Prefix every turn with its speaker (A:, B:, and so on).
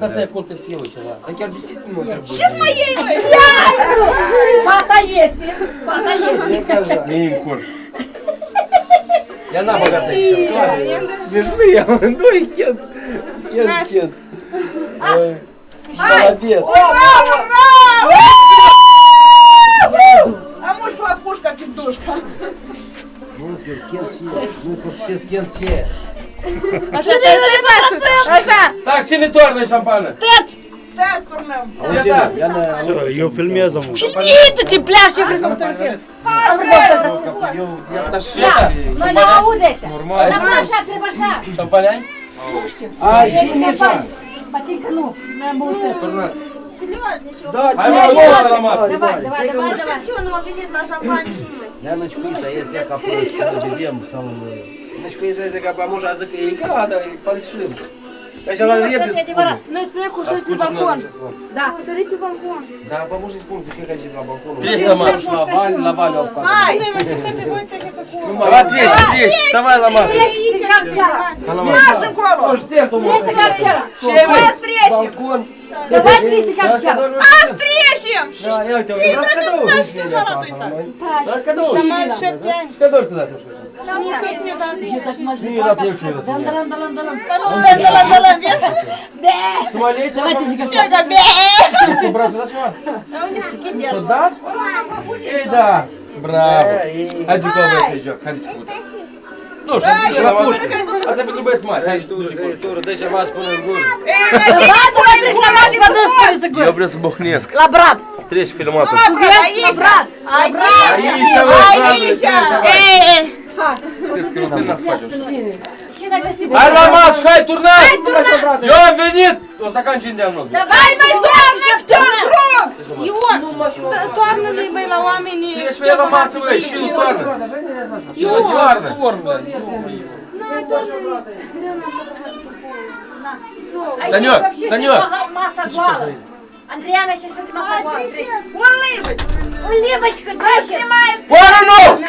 A: Та це контестілося, да. Так я дійсно треба.
B: Ще з моєї
C: Фата есть, фата есть.
A: Не кажу.
D: Мінкур.
A: Я на богатий. Смішний, ну і кент. Кент, кент. Ой, Молодець.
B: Ура, ура! А может пушка пиздушка?
A: Ну, кент є. Ну, все кент є.
C: Маша, ти не бачиш. Маша,
D: Так, ще не торне шампане.
C: тет.
B: Так, турнем.
A: Я так, я на...
E: Ее в фильме зовут.
C: Ні, ти пляж, я прийду фотографію.
A: Я та
C: На, ну на аудеся.
D: Нормально.
C: На Маша, ти Маша.
D: Шампанянь?
A: А, ще не шан.
C: Потикану, на мусор.
A: Да,
D: Ай,
A: чого?
D: мама, мама.
C: Давай, давай, давай, давай.
B: Чего он его видит на шампанщине?
A: Яночку, Isa, jest jaka polska, wiem, sam... Яночку, Isa jest jaka, może język jej gada i фальшивым. Я сейчас надо ебать
C: Соседний ворот. Ну, сверху,
A: А
C: что ты балкон. Да.
A: Да, поможешь исполнить, как я на балкон.
D: Триста масс.
A: Лаваль, лаваль,
B: Ай!
D: Давай трещ, трещ, давай ломай.
C: Трещи, как вчера.
B: Нашу колу!
C: Трещи, как вчера.
B: Мы встречим!
A: Балкон.
C: Давай трещи, как вчера.
B: А встречим!
A: Да, я тебе раскадывал. Раскадывал. Раскадывал туда. Не, на пьевший. Брат? Эй. Ну? А.
B: Эй,
C: Давай, давай, трещи, на Машу, воды спорится,
D: Я б Бухнеск.
C: Лабрат.
D: Трещ фільматор.
C: Лабрат.
B: Аиша! Аиша!
C: Эй, на гостевой?
D: Ай, ламаш, хай турнай! Йо, венит! То заканчивай диалог.
C: Давай, Майдан, Торн! Йон! Торн не была ламені.
D: Трещ я ламаса, ви, щілу парне. Щілу парне. Санек, Санек.
C: Масса глава. Андреана, сейчас что ты махала?
B: Улыбочка!
C: Улыбочка, дальше.
B: Снимает
D: Ворону!